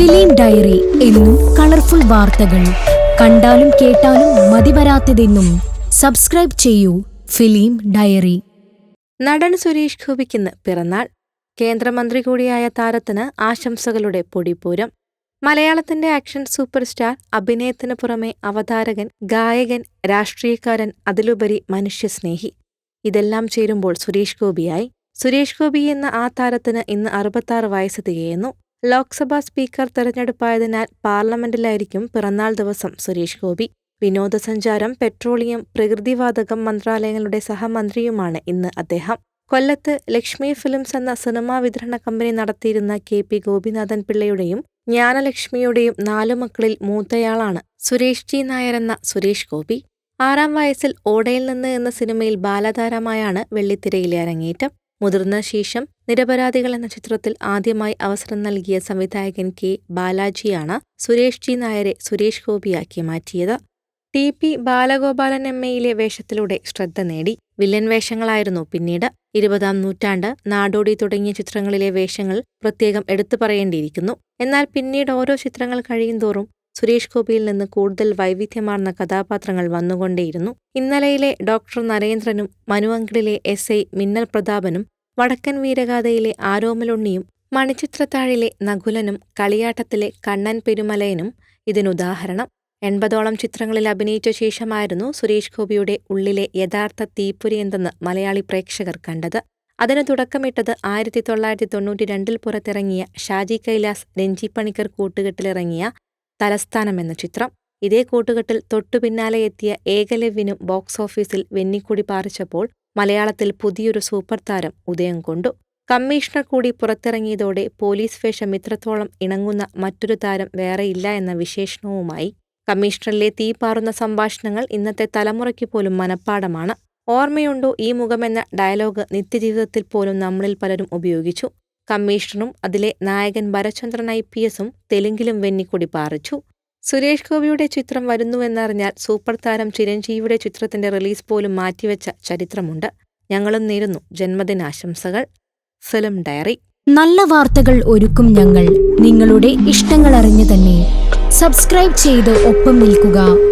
Film diary എന്നും colourful വാർത്തകൾ. കണ്ടാലും കേട്ടാലും മതിവരാത്തതെന്നും സബ്സ്ക്രൈബ് ചെയ്യൂ ഫിലിം ഡയറി. നടൻ സുരേഷ് ഗോപിക്കിന്ന് പിറന്നാൾ. കേന്ദ്രമന്ത്രി കൂടിയായ താരത്തിന് ആശംസകളുടെ പൊടിപൂരം. മലയാളത്തിന്റെ ആക്ഷൻ സൂപ്പർ സ്റ്റാർ അഭിനയത്തിന് പുറമെ അവതാരകൻ ഗായകൻ രാഷ്ട്രീയക്കാരൻ അതിലുപരി മനുഷ്യസ്നേഹി. ഇതെല്ലാം ചേരുമ്പോൾ സുരേഷ് ഗോപിയായി. സുരേഷ് ഗോപി എന്ന ആ താരത്തിന് ഇന്ന് അറുപത്താറ് വയസ്സ് തികയുന്നു. ലോക്സഭാ സ്പീക്കർ തെരഞ്ഞെടുപ്പായതിനാൽ പാർലമെന്റിലായിരിക്കും പിറന്നാൾ ദിവസം സുരേഷ് ഗോപി. വിനോദസഞ്ചാരം പെട്രോളിയം പ്രകൃതിവാതകം മന്ത്രാലയങ്ങളുടെ സഹമന്ത്രിയുമാണ് ഇന്ന് അദ്ദേഹം. കൊല്ലത്ത് ലക്ഷ്മി ഫിലിംസ് എന്ന സിനിമാ വിതരണ കമ്പനി നടത്തിയിരുന്ന കെ പി ഗോപിനാഥൻ പിള്ളയുടെയും ജ്ഞാനലക്ഷ്മിയുടെയും നാലു മക്കളിൽ മൂത്തയാളാണ് സുരേഷ് ജി നായർ എന്ന സുരേഷ് ഗോപി. ആറാം വയസ്സിൽ ഓടയിൽ നിന്ന് എന്ന സിനിമയിൽ ബാലതാരമായാണ് വെള്ളിത്തിരയിലെ അരങ്ങേറ്റം. മുതിർന്ന ശേഷം നിരപരാധികൾ എന്ന ചിത്രത്തിൽ ആദ്യമായി അവസരം നൽകിയ സംവിധായകൻ കെ ബാലാജിയാണ് സുരേഷ് ജി നായരെ സുരേഷ് ഗോപിയാക്കി മാറ്റിയത്. ടി പി ബാലഗോപാലൻ എം എയിലെ വേഷത്തിലൂടെ ശ്രദ്ധ നേടി. വില്ലൻ വേഷങ്ങളായിരുന്നു പിന്നീട്. ഇരുപതാം നൂറ്റാണ്ട് നാടോടി തുടങ്ങിയ ചിത്രങ്ങളിലെ വേഷങ്ങൾ പ്രത്യേകം എടുത്തു പറയേണ്ടിയിരിക്കുന്നു. എന്നാൽ പിന്നീട് ഓരോ ചിത്രങ്ങൾ കഴിയുന്തോറും സുരേഷ് ഗോപിയിൽ നിന്ന് കൂടുതൽ വൈവിധ്യമാർന്ന കഥാപാത്രങ്ങൾ വന്നുകൊണ്ടേയിരുന്നു. ഇന്നലയിലെ ഡോക്ടർ നരേന്ദ്രനും മനുവങ്കിളിലെ എസ്. ഐ. മിന്നൽ പ്രതാപനും വടക്കൻ വീരഗാഥയിലെ ആരോമലുണ്ണിയും മണിച്ചിത്രത്താഴിലെ നകുലനും കളിയാട്ടത്തിലെ കണ്ണൻ പെരുമലയനും ഇതിനുദാഹരണം. എൺപതോളം ചിത്രങ്ങളിൽ അഭിനയിച്ച ശേഷമായിരുന്നു സുരേഷ് ഗോപിയുടെ ഉള്ളിലെ യഥാർത്ഥ തീപ്പൊരി എന്തെന്ന് മലയാളി പ്രേക്ഷകർ കണ്ടത്. അതിന് തുടക്കമിട്ടത് ആയിരത്തി തൊള്ളായിരത്തി തൊണ്ണൂറ്റി രണ്ടിൽ പുറത്തിറങ്ങിയ ഷാജി കൈലാസ് രഞ്ജി പണിക്കർ കൂട്ടുകെട്ടിലിറങ്ങിയ തലസ്ഥാനം എന്ന ചിത്രം. ഇതേ കൂട്ടുകെട്ടിൽ തൊട്ടുപിന്നാലെ എത്തിയ ഏകലവ്യനും ബോക്സ് ഓഫീസിൽ വെന്നിക്കൊടി പാറിച്ചപ്പോൾ മലയാളത്തിൽ പുതിയൊരു സൂപ്പർ താരം ഉദയം കൊണ്ടു. കമ്മീഷണർ കൂടി പുറത്തിറങ്ങിയതോടെ പോലീസ് വേഷം ഇത്രത്തോളം ഇണങ്ങുന്ന മറ്റൊരു താരം വേറെയില്ല എന്ന വിശേഷണവുമായി കമ്മീഷണറിലെ തീപാറുന്ന സംഭാഷണങ്ങൾ ഇന്നത്തെ തലമുറയ്ക്ക് പോലും മനഃപ്പാടമാണ്. ഓർമ്മയുണ്ടോ ഈ മുഖമെന്ന ഡയലോഗ് നിത്യജീവിതത്തിൽ പോലും നമ്മളിൽ പലരും ഉപയോഗിച്ചു. കമ്മീഷണറും അതിലെ നായകൻ ഭരചന്ദ്രൻ ഐ പി എസും തെലുങ്കിലും വെന്നിക്കൊടി പാറിച്ചു. സുരേഷ് ഗോപിയുടെ ചിത്രം വരുന്നുവെന്നറിഞ്ഞാൽ സൂപ്പർ താരം ചിരഞ്ജീവിയുടെ ചിത്രത്തിന്റെ റിലീസ് പോലും മാറ്റിവെച്ച ചരിത്രമുണ്ട്. ഞങ്ങളും നേരുന്നു ജന്മദിനാശംസകൾ. Film diary. നല്ല വാർത്തകൾ ഒരുക്കും ഞങ്ങൾ. നിങ്ങളുടെ ഇഷ്ടങ്ങൾ അറിഞ്ഞു തന്നെ സബ്സ്ക്രൈബ് ചെയ്ത് ഒപ്പം നിൽക്കുക.